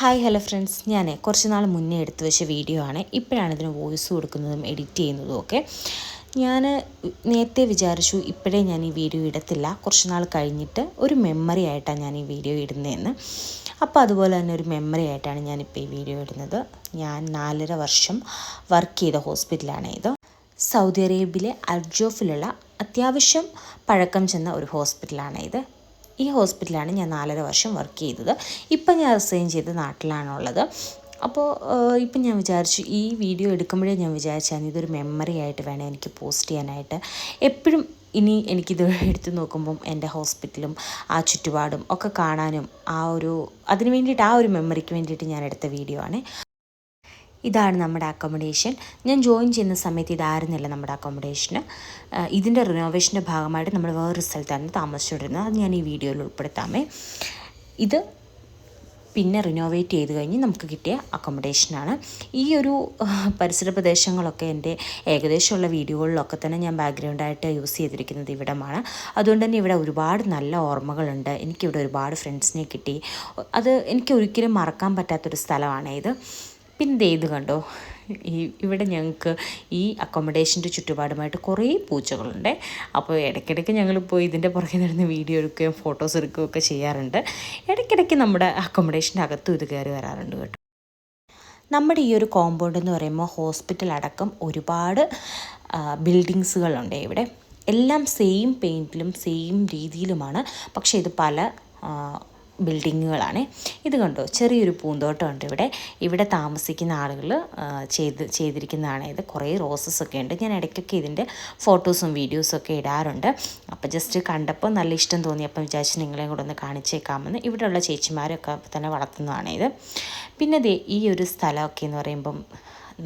Hi hello friends ഞാൻ കുറച്ച് നാൾ മുന്നേ എടുത്തു വെച്ച വീഡിയോ ആണ്. ഇപ്പോഴാണ് ഇതിന് വോയിസ് കൊടുക്കുന്നതും എഡിറ്റ് ചെയ്യുന്നതും ഒക്കെ. ഞാൻ നേരത്തെ വിചാരിച്ചു ഇപ്പോഴേ ഞാൻ ഈ വീഡിയോ ഇടത്തില്ല. കുറച്ച് നാൾ കഴിഞ്ഞിട്ട് ഒരു മെമ്മറി ആയിട്ടാണ് ഞാൻ ഈ വീഡിയോ ഇടുന്നതെന്ന്. അപ്പോൾ അതുപോലെ തന്നെ ഒരു മെമ്മറി ആയിട്ടാണ് ഞാനിപ്പോൾ ഈ വീഡിയോ ഇടുന്നത്. ഞാൻ നാലര വർഷം വർക്ക് ചെയ്ത ഹോസ്പിറ്റലാണ് ഇത്. സൗദി അറേബ്യയിലെ അൽജോഫിലുള്ള അത്യാവശ്യം പഴക്കം ചെന്ന ഒരു ഹോസ്പിറ്റലാണ് ഇത്. ഈ ഹോസ്പിറ്റലാണ് ഞാൻ നാലര വർഷം വർക്ക് ചെയ്തത്. ഇപ്പം ഞാൻ റിസൈൻ ചെയ്ത് നാട്ടിലാണുള്ളത്. അപ്പോൾ ഇപ്പം ഞാൻ വിചാരിച്ചു ഈ വീഡിയോ എടുക്കുമ്പോഴേ ഞാൻ വിചാരിച്ചാൽ ഇതൊരു മെമ്മറി ആയിട്ട് വേണം എനിക്ക് പോസ്റ്റ് ചെയ്യാനായിട്ട്. എപ്പോഴും ഇനി എനിക്കിത് എടുത്തു നോക്കുമ്പം എന്റെ ഹോസ്പിറ്റലും ആ ചുറ്റുപാടും ഒക്കെ കാണാനും ആ ഒരു അതിന് വേണ്ടിയിട്ട് ആ ഒരു മെമ്മറിക്ക് വേണ്ടിയിട്ട് ഞാൻ എടുത്ത വീഡിയോ ആണ്. ഇതാണ് നമ്മുടെ അക്കോമഡേഷൻ ഞാൻ ജോയിൻ ചെയ്യുന്ന സമയത്ത് ഇതായിരുന്നില്ല നമ്മുടെ അക്കോമഡേഷന് ഇതിന്റെ റിനോവേഷന്റെ ഭാഗമായിട്ട് നമ്മൾ വേറൊരു സ്ഥലത്താണ് താമസിച്ചുകൊണ്ടിരുന്നത്. അത് ഞാൻ ഈ വീഡിയോയിൽ ഉൾപ്പെടുത്താമേ. ഇത് പിന്നെ റിനോവേറ്റ് ചെയ്ത് കഴിഞ്ഞ് നമുക്ക് കിട്ടിയ അക്കോമഡേഷനാണ് ഈ ഒരു പരിസര പ്രദേശങ്ങളൊക്കെ എന്റെ ഏകദേശമുള്ള വീഡിയോകളിലൊക്കെ തന്നെ ഞാൻ ബാക്ക്ഗ്രൗണ്ടായിട്ട് യൂസ് ചെയ്തിരിക്കുന്നത് ഇവിടമാണ്. അതുകൊണ്ട് തന്നെ ഇവിടെ ഒരുപാട് നല്ല ഓർമ്മകളുണ്ട്. എനിക്കിവിടെ ഒരുപാട് ഫ്രണ്ട്സിനെ കിട്ടി. അത് എനിക്ക് ഒരിക്കലും മറക്കാൻ പറ്റാത്തൊരു സ്ഥലമാണ് ഇത് പിന്നെ ഇത് കണ്ടോ? ഈ ഇവിടെ ഞങ്ങൾക്ക് ഈ അക്കോമഡേഷന്റെ ചുറ്റുപാടുമായിട്ട് കുറേ പൂച്ചകളുണ്ട്. അപ്പോൾ ഇടയ്ക്കിടയ്ക്ക് ഞങ്ങൾ പോയി ഇതിന്റെ പുറകെ നടന്ന് വീഡിയോ എടുക്കുകയും ഫോട്ടോസ് എടുക്കുകയും ഒക്കെ ചെയ്യാറുണ്ട്. ഇടയ്ക്കിടയ്ക്ക് നമ്മുടെ അക്കോമഡേഷന്റെ അകത്തും ഇത് കയറി വരാറുണ്ട് കേട്ടോ. നമ്മുടെ ഈ ഒരു കോമ്പൗണ്ട് എന്ന് പറയുമ്പോൾ ഹോസ്പിറ്റൽ അടക്കം ഒരുപാട് ബിൽഡിങ്സുകളുണ്ട് ഇവിടെ. എല്ലാം സെയിം പെയിന്റിലും സെയിം രീതിയിലുമാണ്. പക്ഷേ ഇത് പല ബിൽഡിങ്ങുകളാണ്. ഇത് കണ്ടോ? ചെറിയൊരു പൂന്തോട്ടമുണ്ട് ഇവിടെ. ഇവിടെ താമസിക്കുന്ന ആളുകൾ ചെയ്ത് ചെയ്തിരിക്കുന്നതാണ് ഇത്. കുറേ റോസസ് ഒക്കെ ഉണ്ട്. ഞാൻ ഇടയ്ക്കൊക്കെ ഇതിന്റെ ഫോട്ടോസും വീഡിയോസും ഒക്കെ ഇടാറുണ്ട്. അപ്പോൾ ജസ്റ്റ് കണ്ടപ്പോൾ നല്ല ഇഷ്ടം തോന്നി. അപ്പം വിചാരിച്ച് നിങ്ങളെയും കൂടെ ഒന്ന് കാണിച്ചേക്കാമെന്ന്. ഇവിടെയുള്ള ചേച്ചിമാരൊക്കെ തന്നെ വളർത്തുന്നതാണ് ഇത്. പിന്നെ ഈ ഒരു സ്ഥലമൊക്കെ എന്ന് പറയുമ്പം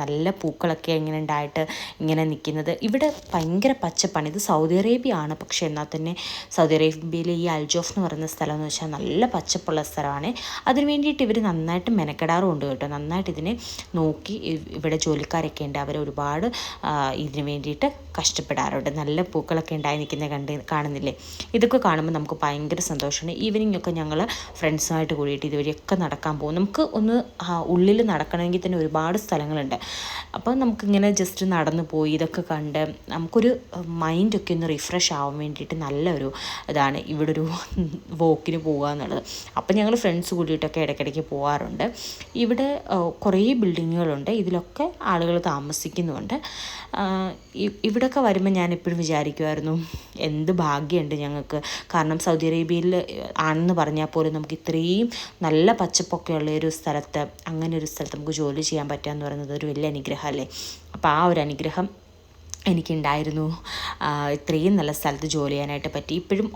നല്ല പൂക്കളൊക്കെ ഇങ്ങനെ ഉണ്ടായിട്ട് ഇങ്ങനെ നിൽക്കുന്നത്. ഇവിടെ ഭയങ്കര പച്ചപ്പാണ്. ഇത് സൗദി അറേബ്യ ആണ് പക്ഷേ എന്നാൽ തന്നെ സൗദി അറേബ്യയിലെ ഈ അൽജോഫ് എന്ന് പറയുന്ന സ്ഥലം എന്ന് വെച്ചാൽ നല്ല പച്ചപ്പുള്ള സ്ഥലമാണ്. അതിന് വേണ്ടിയിട്ട് ഇവർ നന്നായിട്ട് മെനക്കെടാറുണ്ട് കേട്ടോ. നന്നായിട്ട് ഇതിനെ നോക്കി ഇവിടെ ജോലിക്കാരൊക്കെ ഉണ്ട്. അവർ ഒരുപാട് ഇതിന് വേണ്ടിയിട്ട് കഷ്ടപ്പെടാറുണ്ട്. നല്ല പൂക്കളൊക്കെ ഉണ്ടായി നിൽക്കുന്നത് കണ്ട് കാണുന്നില്ലേ? ഇതൊക്കെ കാണുമ്പോൾ നമുക്ക് ഭയങ്കര സന്തോഷമാണ്. ഈവനിങ് ഒക്കെ ഞങ്ങൾ ഫ്രണ്ട്സുമായിട്ട് കൂടിയിട്ട് ഇതുവഴിയൊക്കെ നടക്കാൻ പോകും. നമുക്ക് ഒന്ന് ഉള്ളിൽ നടക്കണമെങ്കിൽ തന്നെ ഒരുപാട് സ്ഥലങ്ങളുണ്ട്. അപ്പോൾ നമുക്കിങ്ങനെ ജസ്റ്റ് നടന്നു പോയി. ഇതൊക്കെ കണ്ട് നമുക്കൊരു മൈൻഡൊക്കെ ഒന്ന് റിഫ്രഷ് ആവാൻ വേണ്ടിയിട്ട് നല്ലൊരു ഇതാണ് ഇവിടെ ഒരു വോക്കിന് പോകുക എന്നുള്ളത്. അപ്പം ഞങ്ങൾ ഫ്രണ്ട്സ് കൂടിയിട്ടൊക്കെ ഇടയ്ക്കിടയ്ക്ക് പോകാറുണ്ട് ഇവിടെ കുറേ ബിൽഡിങ്ങുകളുണ്ട് ഇതിലൊക്കെ ആളുകൾ താമസിക്കുന്നുണ്ട്. ഇവിടെയൊക്കെ വരുമ്പോൾ ഞാൻ എപ്പോഴും വിചാരിക്കുമായിരുന്നു എന്ത് ഭാഗ്യമുണ്ട് ഞങ്ങൾക്ക്. കാരണം സൗദി അറേബ്യയിൽ ആണെന്ന് പറഞ്ഞാൽ പോലും നമുക്ക് ഇത്രയും നല്ല പച്ചപ്പൊക്കെ ഉള്ള ഒരു സ്ഥലത്ത് അങ്ങനെ ഒരു സ്ഥലത്ത് നമുക്ക് ജോലി ചെയ്യാൻ പറ്റുക എന്ന് പറയുന്നത് ഒരു വലിയ അനുഗ്രഹമല്ലേ അപ്പോൾ ആ ഒരു അനുഗ്രഹം എനിക്കുണ്ടായിരുന്നു. ഇത്രയും നല്ല സ്ഥലത്ത് ജോലി ചെയ്യാനായിട്ട് പറ്റി. ഇപ്പോഴും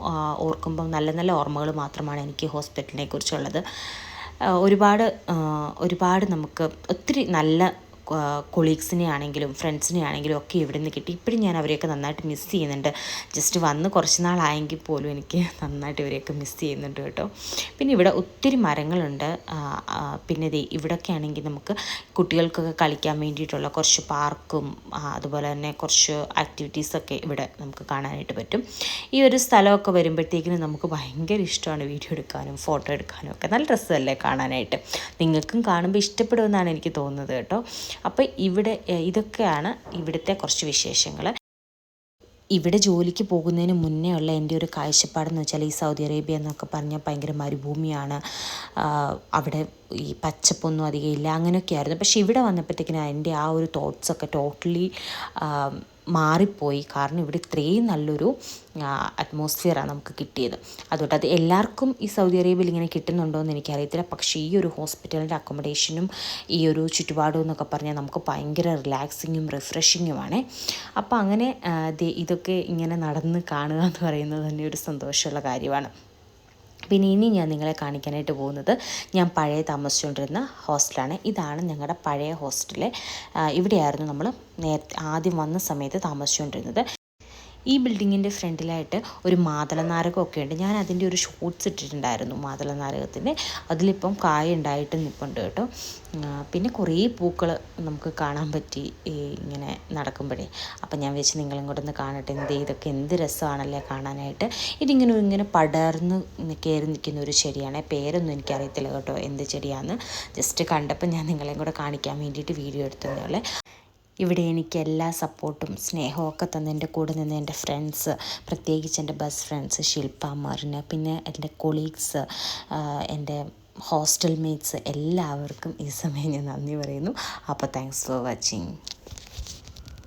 ഓർക്കുമ്പം നല്ല നല്ല ഓർമ്മകൾ മാത്രമാണ് എനിക്ക് ഹോസ്പിറ്റലിനെ കുറിച്ചുള്ളത്. ഒരുപാട് ഒരുപാട് നമുക്ക് ഒത്തിരി നല്ല കൊളീഗ്സിനെ ആണെങ്കിലും ഫ്രണ്ട്സിനെ ആണെങ്കിലും ഒക്കെ ഇവിടെ നിന്ന് കിട്ടി. ഇപ്പോഴും ഞാൻ അവരെയൊക്കെ നന്നായിട്ട് മിസ് ചെയ്യുന്നുണ്ട്. ജസ്റ്റ് വന്ന് കുറച്ച് നാളായെങ്കിൽ പോലും എനിക്ക് നന്നായിട്ട് ഇവരെയൊക്കെ മിസ് ചെയ്യുന്നുണ്ട് കേട്ടോ. പിന്നെ ഇവിടെ ഒത്തിരി മരങ്ങളുണ്ട്. പിന്നെ ഇവിടെയൊക്കെ ആണെങ്കിൽ നമുക്ക് കുട്ടികൾക്കൊക്കെ കളിക്കാൻ വേണ്ടിയിട്ടുള്ള കുറച്ച് പാർക്കും അതുപോലെ തന്നെ കുറച്ച് ആക്ടിവിറ്റീസൊക്കെ ഇവിടെ നമുക്ക് കാണാനായിട്ട് പറ്റും. ഈ ഒരു സ്ഥലമൊക്കെ വരുമ്പോഴത്തേക്കിനും നമുക്ക് ഭയങ്കര ഇഷ്ടമാണ് വീഡിയോ എടുക്കാനും ഫോട്ടോ എടുക്കാനും ഒക്കെ. നല്ല രസമല്ലേ കാണാനായിട്ട്? നിങ്ങൾക്കും കാണുമ്പോൾ ഇഷ്ടപ്പെടുമെന്നാണ് എനിക്ക് തോന്നുന്നത് കേട്ടോ. അപ്പോൾ ഇവിടെ ഇതൊക്കെയാണ് ഇവിടുത്തെ കുറച്ച് വിശേഷങ്ങൾ. ഇവിടെ ജോലിക്ക് പോകുന്നതിന് മുന്നേ ഉള്ള എന്റെ ഒരു കാഴ്ചപ്പാടെന്ന് വെച്ചാൽ ഈ സൗദി അറേബ്യ എന്നൊക്കെ പറഞ്ഞാൽ ഭയങ്കര മരുഭൂമിയാണ്. അവിടെ ഈ പച്ചപ്പൊന്നും അധികം ഇല്ല അങ്ങനെയൊക്കെയായിരുന്നു. പക്ഷേ ഇവിടെ വന്നപ്പോഴത്തേക്കിനും എന്റെ ആ ഒരു തോട്ട്സൊക്കെ ടോട്ടലി മാറിപ്പോയി. കാരണം ഇവിടെ ഇത്രയും നല്ലൊരു അറ്റ്മോസ്ഫിയറാണ് നമുക്ക് കിട്ടിയത്. അതുകൊണ്ട് അത് എല്ലാവർക്കും ഈ സൗദി അറേബ്യയിൽ ഇങ്ങനെ കിട്ടുന്നുണ്ടോ എന്ന് എനിക്കറിയത്തില്ല. പക്ഷേ ഈ ഒരു ഹോസ്പിറ്റലിന്റെ അക്കോമഡേഷനും ഈ ഒരു ചുറ്റുപാടും എന്നൊക്കെ പറഞ്ഞാൽ നമുക്ക് ഭയങ്കര റിലാക്സിങ്ങും റിഫ്രഷിങ്ങുമാണ് അപ്പോൾ അങ്ങനെ ഇതൊക്കെ ഇങ്ങനെ നടന്ന് കാണുക എന്ന് പറയുന്നത് തന്നെ ഒരു സന്തോഷമുള്ള കാര്യമാണ്. പിന്നെ ഇനി ഞാൻ നിങ്ങളെ കാണിക്കാനായിട്ട് പോകുന്നത് ഞാൻ പഴയ താമസിച്ചുകൊണ്ടിരുന്ന ഹോസ്റ്റലാണ്. ഇതാണ് ഞങ്ങളുടെ പഴയ ഹോസ്റ്റൽ. ഇവിടെയായിരുന്നു നമ്മൾ നേരത്തെ ആദ്യം വന്ന സമയത്ത് താമസിച്ചുകൊണ്ടിരുന്നത്. ഈ ബിൽഡിങ്ങിന്റെ ഫ്രണ്ടിലായിട്ട് ഒരു മാതള നാരകമൊക്കെ ഉണ്ട് ഞാൻ അതിന്റെ ഒരു ഷോർട്സ് ഇട്ടിട്ടുണ്ടായിരുന്നു മാതള നാരകത്തിന്റെ അതിലിപ്പം കായ ഉണ്ടായിട്ട് നിൽപ്പുണ്ട് കേട്ടോ. പിന്നെ കുറേ പൂക്കൾ നമുക്ക് കാണാൻ പറ്റി ഇങ്ങനെ നടക്കുമ്പോഴേ. അപ്പം ഞാൻ വെച്ച് നിങ്ങളും കൂടെ ഒന്ന് കാണട്ടെ. എന്ത് ഇതൊക്കെ എന്ത് രസമാണല്ലേ കാണാനായിട്ട്. ഇതിങ്ങനെ ഇങ്ങനെ പടർന്ന് കയറി നിൽക്കുന്ന ഒരു ചെടിയാണ്. പേരൊന്നും എനിക്കറിയത്തില്ല കേട്ടോ എന്ത് ചെടിയാണെന്ന് ജസ്റ്റ് കണ്ടപ്പോൾ ഞാൻ നിങ്ങളെയും കൂടെ കാണിക്കാൻ വേണ്ടിയിട്ട് വീഡിയോ എടുത്തതേ ഉള്ളേ. ഇവിടെ എനിക്ക് എല്ലാ സപ്പോർട്ടും സ്നേഹവും ഒക്കെ തന്ന എന്റെ കൂടെ നിന്ന് എന്റെ ഫ്രണ്ട്സ് പ്രത്യേകിച്ച് എന്റെ ബെസ്റ്റ് ഫ്രണ്ട്സ് ശില്പ മറിന് പിന്നെ എന്റെ കൊളീഗ്സ് എന്റെ ഹോസ്റ്റൽ മേറ്റ്സ് എല്ലാവർക്കും ഈ സമയം ഞാൻ നന്ദി പറയുന്നു. അപ്പോൾ താങ്ക്സ് ഫോർ വാച്ചിങ്